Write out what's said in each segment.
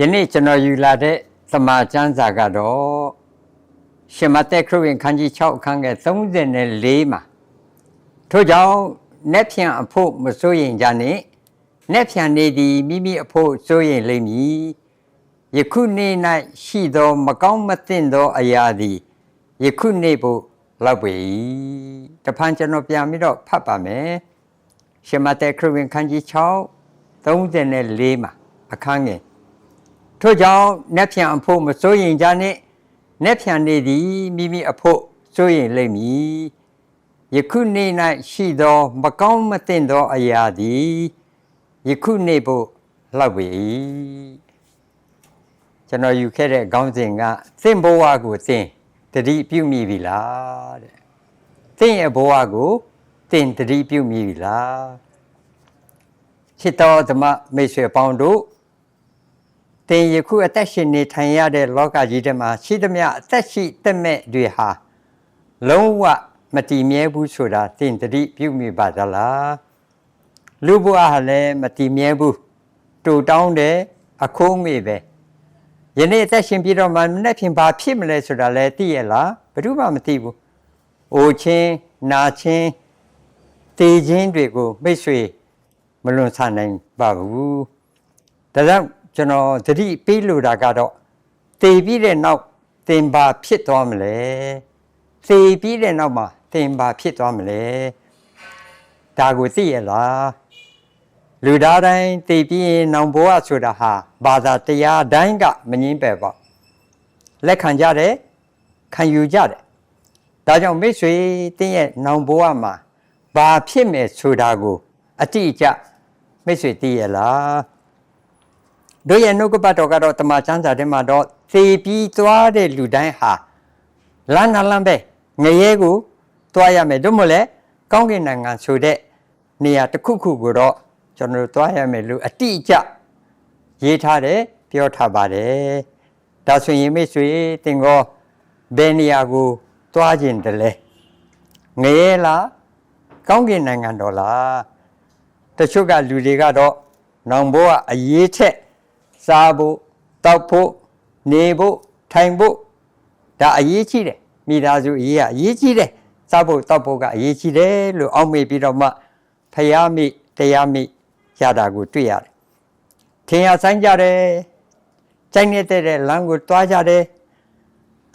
ယနေ့ကျွန်တော်ယူလာတဲ့သမာကျမ်းစာကတော့ရှင်မသက်ခရစ်ဝင်ခန်းကြီး6အခန်းငယ်34မှာထို့ကြောင့်နက်ဖြန်အဖို့မစိုးရင်ကြနှင့်နက်ဖြန်နေသည်မိမိအဖို့စိုးရင်လိမ့်မည်ယခုနေ့၌ရှိသော မကောင်းမသင့်သောအရာသည်ယခုနေ့ဖို့လောက်ပေ၏တဖန်ကျွန်တော်ပြန်ပြီးတော့ဖတ်ပါမယ်ရှင်မသက်ခရစ်ဝင်ခန်းကြီး6 34မှာအခန်းငယ် ထို့ကြောင့်နက်ဖြန်အဖို့မစိုးရင်ကြနှင့်နက်ဖြန်နေသည်မိမိအဖို့စိုးရင်လိမ့်မည်ယခုနေ့၌ရှိသော မကောင်းမသင့်သောအရာသည်ယခုနေ့ဖို့လောက်ပေ၏ကျွန်တော်ယူခဲ့တဲ့ခေါင်းစဉ်ကသင်ဘဝကိုသင်တတိပြုမိပြီလားတဲ့သင်ရဲ့ဘဝကိုသင်တတိပြုမိပြီလားချစ်တော်ဓမ္မမိတ်ဆွေပေါင်းတို့ သင်ယခုအသက်ရှင်နေထိုင်ရတဲ့လောကကြီးထဲမှာရှိသမျှအသက်ရှိသက်မဲ့တွေဟာလုံးဝမတည်မြဲဘူးဆိုတာသင်တတိပြုမိပါသလားလူဘဝဟာလည်းမတည်မြဲဘူးတူတောင်းတယ်အခိုးငွေပဲယနေ့အသက်ရှင်ပြီးတော့မှမနေ့ဖြင့်ဘာဖြစ်မလဲဆိုတာလည်းသိရလားဘယ်သူမှမသိဘူးအိုချင်းနာချင်းတည်ခြင်းတွေကိုမိတ်ဆွေမလွန်ဆနိုင်ပါဘူးဒါကြောင့် ကျွန်တော်သတိပေးလိုတာကတော့တည်ပြီးတဲ့နောက်သင်ပါဖြစ်သွားမလဲတည်ပြီးတဲ့နောက်မှာသင်ပါဖြစ်သွားမလဲဒါကိုသိရလားလူသားတိုင်းတည်ပြီးရင်နောင်ဘဝဆိုတာဟာဘာသာတရားတိုင်းကမငင်းပဲပေါ့လက်ခံကြတယ်ခံယူကြတယ်ဒါကြောင့်မိတ်ဆွေတင်းရဲ့နောင်ဘဝမှာဘာဖြစ်မယ်ဆိုတာကို အတိအကျမိတ်ဆွေသိရလား တို့ရဲ့နှုတ်ကပတ်တော်ကတော့တမန်ကျမ်းစာထဲမှာတော့သေပြီးသွားတဲ့လူတိုင်းဟာလမ်းနာလမ်းပဲငရဲကိုသွားရမယ်တို့မို့လဲကောင်းကင်နိုင်ငံဆိုတဲ့နေရာတစ်ခုခုကိုတော့ကျွန်တော်တို့သွားရမယ်လို့အတိအကျရေးထားတယ်ပြောထားပါတယ်ဒါဆိုရင်မိတ်ဆွေတင်ကောဘယ်နေရာကိုသွားခြင်းတလဲငရဲလားကောင်းကင်နိုင်ငံတော်လားတချို့ကလူတွေကတော့နောင်ဘဝအရေးထက် စားဖို့တောက်ဖို့နေဖို့ထိုင်ဖို့ဒါအရေးကြီးတယ်မိသားစုအရေးကအရေးကြီးတယ်စားဖို့တောက်ဖို့ကအရေးကြီးတယ်လို့အောက်မေ့ပြီးတော့မှဖယားမိတရားမိရတာကိုတွေ့ရတယ်ထင်ရဆိုင်ကြတယ်ကြိုက်နေတဲ့လမ်းကိုတွားကြတယ်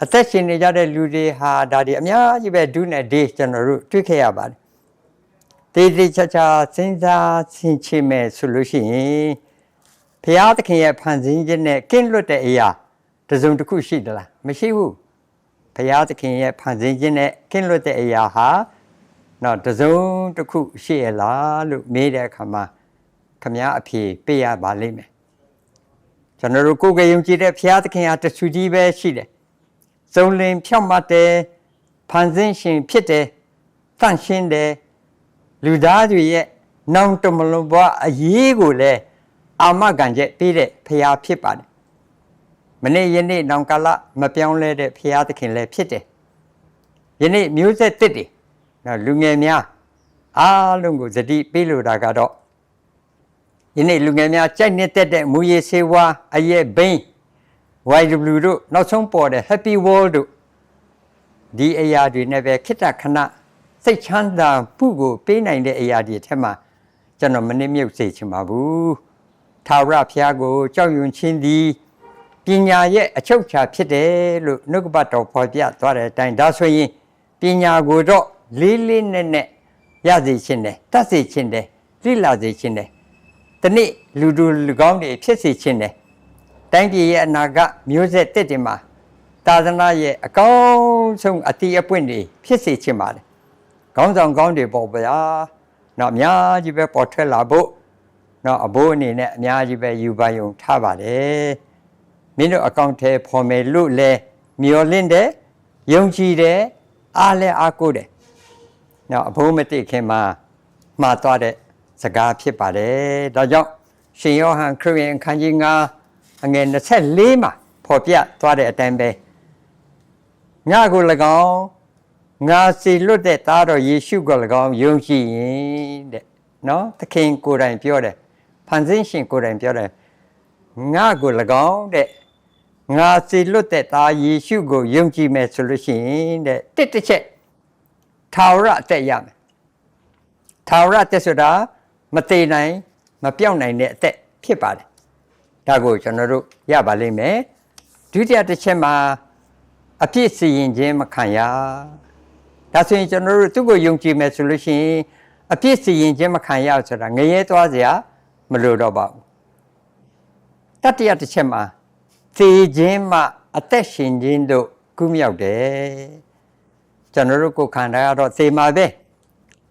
အသက်ရှင်နေကြတဲ့လူတွေဟာဒါတွေအများကြီးပဲဒုနဲ့ဒေးကျွန်တော်တို့တွေ့ခဲ့ရပါတယ်တေးသေးချာချာစဉ်းစားဆင်ခြင်မဲ့ဆိုလို့ရှိရင် ဖရာသခင်ရဲ့ဖန်ဆင်းခြင်းနဲ့ကင်းလွတ်တဲ့အရာတစ်စုံတစ်ခုရှိသလားမရှိဘူးဖရာသခင်ရဲ့ဖန်ဆင်းခြင်းနဲ့ကင်းလွတ်တဲ့အရာဟာတော့တစ်စုံတစ်ခုရှိရလားလို့မေးတဲ့အခါမှာခမည်းအဖြေပေးရပါလိမ့်မယ်ကျွန်တော်တို့ကိုယ်ကယုံကြည်တဲ့ဖရာသခင်ဟာတဆူကြီးပဲရှိတယ်စုံလင်ဖြောက်မှတ်တယ်ဖန်ဆင်းရှင်ဖြစ်တယ်တန့်ရှင်းတယ်လူသားတွေရဲ့နောင်တမလွန်ဘဝအရေးကိုလည်း အာမခံချက်ပေးတဲ့ဖရာဖြစ်ပါတယ်။မနေ့ယနေ့နောင်ကာလမပြောင်းလဲတဲ့ဖရာသခင်လည်းဖြစ်တယ်။ယနေ့မျိုးဆက်တစ်တွေနော်လူငယ်များအားလုံးကိုသတိပေးလိုတာကတော့ယနေ့လူငယ်များကြိုက်နေတဲ့တဲ့မူရည်စေဝါအရဲ့ဘိန်း YW တို့နောက်ဆုံးပေါ်တဲ့ Happy World တို့ဒီအရာတွေနဲ့ပဲခိတ္တခဏစိတ်ချမ်းသာမှုကိုပေးနိုင်တဲ့အရာတွေအထက်မှာကျွန်တော်မနစ်မြုပ်စေချင်ပါဘူး။ ထာဝရဘုရားကိုကြောက်ရွံ့ခြင်းသည်ပညာရဲ့အချုပ်အခြာဖြစ်တယ်လို့နှုတ်ကပတ်တော်ဖော်ပြသွားတဲ့အတိုင်းဒါဆိုရင်ပညာကိုတော့လေးလေးနက်နက်ရစေခြင်းတယ်တတ်စေခြင်းတယ်လိလာစေခြင်းတယ်တနေ့လူတို့လူကောင်းတွေဖြစ်စေခြင်းတယ်တိုင်းပြည်ရဲ့အနာဂတ်မျိုးဆက်တစ်တင်မှာသာသနာရဲ့အကောင်းဆုံးအတိအပွင့်တွေဖြစ်စေခြင်းပါတယ်ခေါင်းဆောင်ကောင်းတွေပေါ်ဗျာတော့အများကြီးပဲပေါ်ထွက်လာဖို့ တော့အဘိုးအနေနဲ့အများကြီးပဲယူပါယုံထားပါတယ်မင်းတို့အကောင့်ထဲဖော်မယ်လို့လဲမျော်လင့်တယ်ယုံကြည်တယ်အားလဲအားကိုးတယ်နော်အဘိုးမတိခင်မှာမှားသွားတဲ့စကားဖြစ်ပါတယ်ဒါကြောင့်ရှင်ယောဟန်ခရစ်ယာန်အခန်းကြီး9အငယ်24မှာဖော်ပြသွားတဲ့အတိုင်းပဲငါကို၎င်းငါစီလွတ်တဲ့သားတော်ယေရှုကို၎င်းယုံကြည်ရင်တဲ့နော်သခင်ကိုယ်တိုင်ပြောတယ် ဖန်ဆင်းရှင်ကိုယ်တိုင်ပြောတယ်ငါကို၎င်းတဲ့ငါစီလွတ်တဲ့သားယေရှုကိုယုံကြည်မယ်ဆိုလို့ရှိရင်တဲ့တစ်တစ်ချက်ထာဝရအသက်ရမယ်ထာဝရအသက်ဆိုတာမသေးနိုင်မပြောင်းနိုင်တဲ့အသက်ဖြစ်ပါတယ်ဒါကိုကျွန်တော်တို့ရပါလိမ့်မယ်ဒုတိယတစ်ချက်မှာအပြစ်စီရင်ခြင်းမခံရဒါဆိုရင်ကျွန်တော်တို့သူ့ကိုယုံကြည်မယ်ဆိုလို့ရှိရင်အပြစ်စီရင်ခြင်းမခံရဆိုတာငရဲသွားစရာ မလိုတော့ပါဘူးတတိယတစ်ချက်မှာသေခြင်းမှအသက်ရှင်ခြင်းတို့ကုမြောက်တယ်ကျွန်တော်တို့ကိုယ်ခန္ဓာကတော့သေမှာပဲ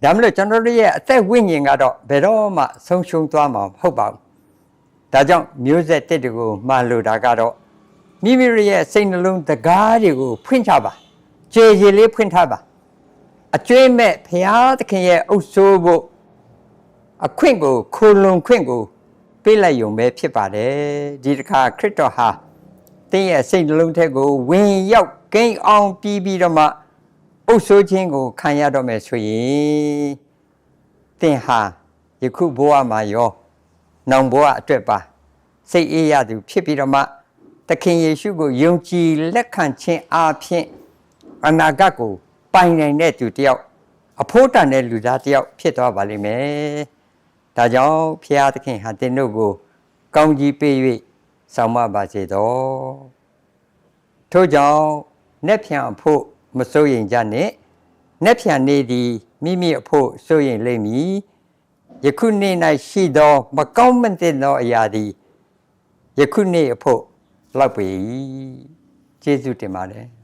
ဒါမလို့ကျွန်တော်တို့ရဲ့အသက်ဝိညာဉ်ကတော့ဘယ်တော့မှဆုံးရှုံးသွားမှာမဟုတ်ပါဘူးဒါကြောင့်မျိုးဆက်တစ်တွေကိုမှန်လို့တာကတော့မိမိတို့ရဲ့စိတ်နှလုံးတကားတွေကိုဖွင့်ချပါကြေကြေလေးဖွင့်ထားပါအကျွေးမဲ့ဖရာသခင်ရဲ့အုပ်ဆိုးဖို့ အခွင့်ကိုခိုလုံခွင့်ကိုပေးလိုက်ရုံပဲဖြစ်ပါတယ်ဒီတစ်ခါခရစ်တော်ဟာတင်းရဲ့စိတ်နှလုံးထဲကိုဝင်ရောက်ကိန်းအောင်ပြီးပြီးတော့မှအုပ်ဆိုးခြင်းကိုခံရတော့မယ်ဆိုရင်တင်းဟာယခုဘဝမှာရောနောင်ဘဝအတွက်ပါစိတ်အေးရသူဖြစ်ပြီးတော့မှသခင်ယေရှုကိုယုံကြည်လက်ခံခြင်းအပြင်အနာဂတ်ကိုပိုင်နိုင်တဲ့သူတစ်ယောက်အဖို့တန်တဲ့လူသားတစ်ယောက်ဖြစ်သွားပါလိမ့်မယ် ဒါကြောင့်ဖျားသခင်ဟာတင်တို့ကို ကောင်းကြီးပေး၍ဆောင်မပါစေတော်ထို့ကြောင့်နက်ဖြန်အဖို့မစိုးရင်ကြနဲ့နက်ဖြန်နေ့သည်မိမိအဖို့စိုးရင်လိမ့်မည်ယခုနေ့၌ရှိသော မကောင်းမသင့်သောအရာသည်ယခုနေ့အဖို့လောက်ပြီကျေးဇူးတင်ပါတယ်